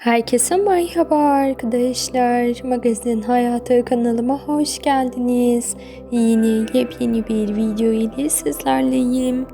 Herkese merhaba arkadaşlar. Magazin Hayatı kanalıma hoş geldiniz. Yeni yepyeni bir video ile sizlerleyim.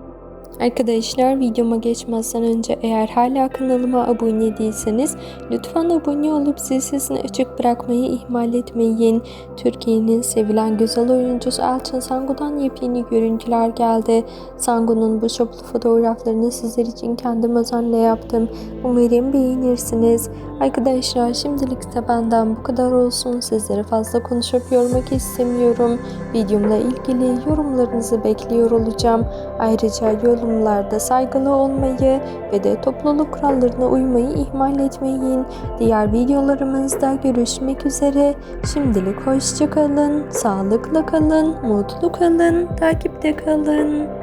Arkadaşlar videoma geçmezden önce eğer hala kanalıma abone değilseniz lütfen abone olup zil sesini açık bırakmayı ihmal etmeyin. Türkiye'nin sevilen güzel oyuncusu Elçin Sangu'dan yepyeni görüntüler geldi. Sangu'nun bu şoplu fotoğraflarını sizler için kendim özenle yaptım. Umarım beğenirsiniz. Arkadaşlar şimdilik de benden bu kadar olsun. Sizleri fazla konuşup yormak istemiyorum. Videomla ilgili yorumlarınızı bekliyor olacağım. Ayrıca yorumlarda saygılı olmayı ve de topluluk kurallarına uymayı ihmal etmeyin. Diğer videolarımızda görüşmek üzere. Şimdilik hoşçakalın, sağlıkla kalın, mutlu kalın, takipte kalın.